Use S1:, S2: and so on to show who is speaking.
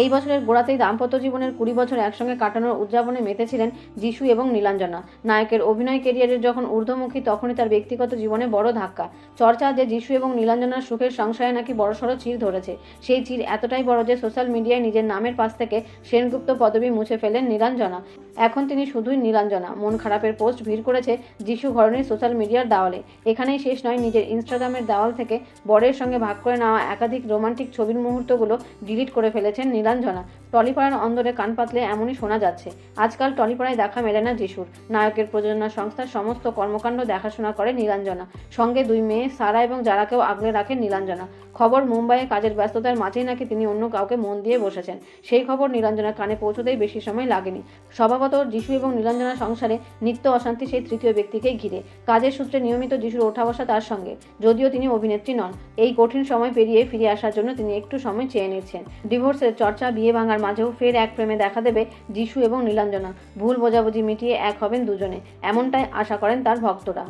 S1: এই বছরের গোড়াতেই দাম্পত্য জীবনের কুড়ি বছর একসঙ্গে কাটানোর উদযাপনে মেতেছিলেন যিশু এবং নীলাঞ্জনা। নায়কের অভিনয় কেরিয়ারের যখন ঊর্ধ্বমুখী, তখনই তার ব্যক্তিগত জীবনে বড় ধাক্কা। চর্চা যে যিশু এবং নীলাঞ্জনার সুখের সংশয়ে নাকি বড়সড় চির ধরেছে। সেই চির এতটাই বড় যে সোশ্যাল মিডিয়ায় নিজের নামের পাশ থেকে সেনগুপ্ত পদবি মুছে ফেলেন নীলাঞ্জনা। এখন তিনি শুধুই নীলাঞ্জনা। মন খারাপের পোস্ট ভিড় করেছে যিশু ঘরণীর সোশ্যাল মিডিয়ার দেওয়ালে। এখানেই শেষ নয়, নিজের ইনস্টাগ্রামের দেওয়াল থেকে বরের সঙ্গে ভাগ করে নেওয়া একাধিক রোমান্টিক ছবির মুহূর্তগুলো ডিলিট করে ফেলেছেন নীলাঞ্জনা টলিপাড়ার অন্দরে কান পাতলে এমনই শোনা যাচ্ছে, আজকাল টলিপাড়ায় দেখা মেলে না যিশুর। নায়কের প্রযোজনা সংস্থার সমস্ত কর্মকাণ্ড দেখাশোনা করে নীলাঞ্জনা সঙ্গে দুই মেয়ে, সারা এবং যারাকেও আগলে রাখেন নীলাঞ্জনা খবর মুম্বাইয়ে কাজের ব্যস্ততার মাঝেই নাকি তিনি অন্য কাউকে মন দিয়ে বসেছেন। সেই খবর নীলাঞ্জনার কানে পৌঁছতেই বেশি সময় লাগেনি। স্বভাবত যিশু এবং নীলাঞ্জনার সংসারে নিত্য অশান্তি সেই তৃতীয় ব্যক্তিকে ঘিরে। কাজের সূত্রে নিয়মিত যিশুর ওঠা বসা তার সঙ্গে। যদিও তিনি অভিনেত্রী নন, এই কঠিন সময় পেরিয়ে ফিরে আসার জন্য তিনি একটু সময় চেয়ে নিচ্ছেন। ডিভোর্সের চর্চা, বিয়ে ভাঙার মাঝেও ফের এক প্রেমে দেখা দেবে যিশু এবং নীলাঞ্জনা। ভুল বোঝাবুঝি মিটিয়ে এক হবেন দুজনে, এমনটাই আশা করেন তার ভক্তরা।